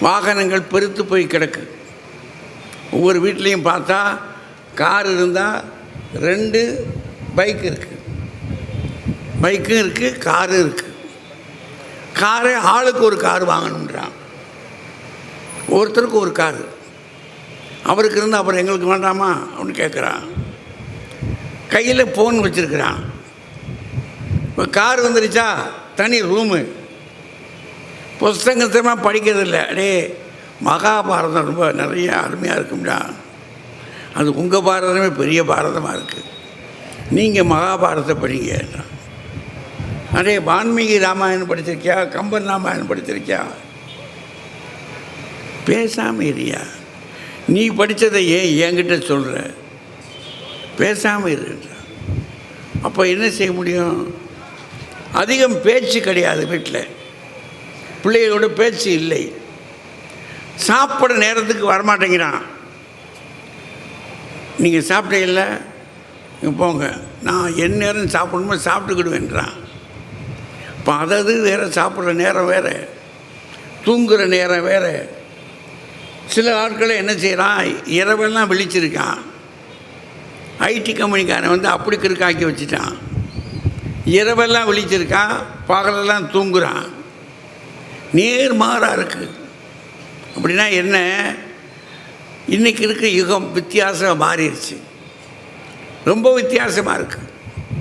வாகனங்கள் பெருத்து போய் கிடக்கு. ஒவ்வொரு வீட்லேயும் பார்த்தா கார் இருந்தால் ரெண்டு பைக் இருக்குது பைக்கும் இருக்குது காரும் இருக்குது காரே ஆளுக்கு ஒரு கார் வாங்கணுன்றான் ஒருத்தருக்கு ஒரு கார். அவருக்கு இருந்து அப்புறம் எங்களுக்கு வேண்டாமா? அப்படின்னு கேட்குறான் கையில் ஃபோன் வச்சுருக்கிறான். இப்போ கார் வந்துருச்சா? தனி ரூமு புஸ்தகத்தமாக படிக்கிறதில்ல. அடே மகாபாரதம் ரொம்ப நிறைய அருமையாக இருக்கும்டா. அது உங்கள் பாரதமே பெரிய பாரதமாக இருக்குது நீங்கள் மகாபாரதத்தை படிங்க. அடே வான்மீகி ராமாயணம் படிச்சிருக்கியா? கம்பன் ராமாயணம் படிச்சிருக்கியா? பேசாமல் இருயா நீ படித்ததை ஏன் என்கிட்ட சொல்கிற பேசாமல் இருன்ற அப்போ என்ன செய்ய முடியும்? அதிகம் பேச்சு கிடையாது வீட்டில் பிள்ளைகளோட பேச்சு இல்லை. சாப்பிட நேரத்துக்கு வரமாட்டேங்கிறான். நீங்கள் சாப்பிட்டீங்கல்ல இங்க போங்க. நான் என் நேரம் சாப்பிடணுமோ சாப்பிட்டுக்கிடுவேன்றான் இப்போ அதாவது வேறு சாப்பிட்ற நேரம் வேறு. தூங்குகிற நேரம் வேறு. சில ஆட்களை என்ன செய்கிறான் இரவெல்லாம் விழிச்சிருக்கான். ஐடி கம்பெனிக்காரன் வந்து அப்படி கிருக்காக்கி வச்சுட்டான். இரவெல்லாம் விழிச்சிருக்கான். பகலெல்லாம் தூங்குறான். நேர்மாறாக இருக்குது அப்படின்னா என்ன? இன்றைக்கி இருக்க யுகம் வித்தியாசம் மாறிடுச்சு. ரொம்ப வித்தியாசமாக இருக்குது